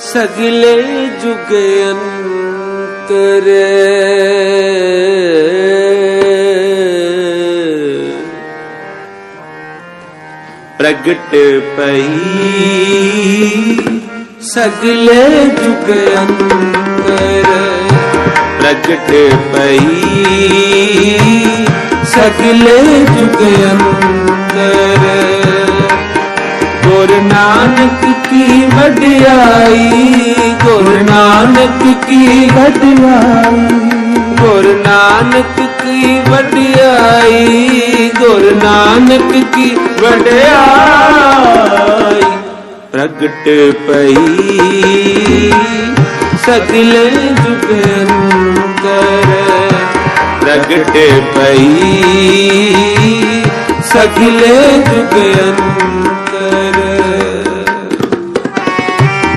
ਸਗਲੇ ਜੁਗ ਅੰਤਰ। ਪ੍ਰਗਟ ਪਈ। ਸਗਲੇ ਜੁਗ ਅੰਤਰ। ਪ੍ਰਗਟ ਪਈ। ਸਗਲੇ ਜੁਗ ਅੰਤਰ। ਗੁਰ ਨਾਨਕ ਕੀ ਵਡਿਆਈ? ਗੁਰ ਨਾਨਕ ਕੀ ਵਡਿਆਈ? ਗੁਰ ਨਾਨਕ ਕੀ ਵਡਿਆਈ? ਗੁਰ ਨਾਨਕ ਕੀ ਵਡਿਆਈ? ਪ੍ਰਗਟ ਪਈ। ਸਗਲੇ ਜੁਗ ਅੰਤਰ ਪ੍ਰਗਟ ਪਈ। ਸਗਲੇ ਜੁਗ ਅੰਤਰ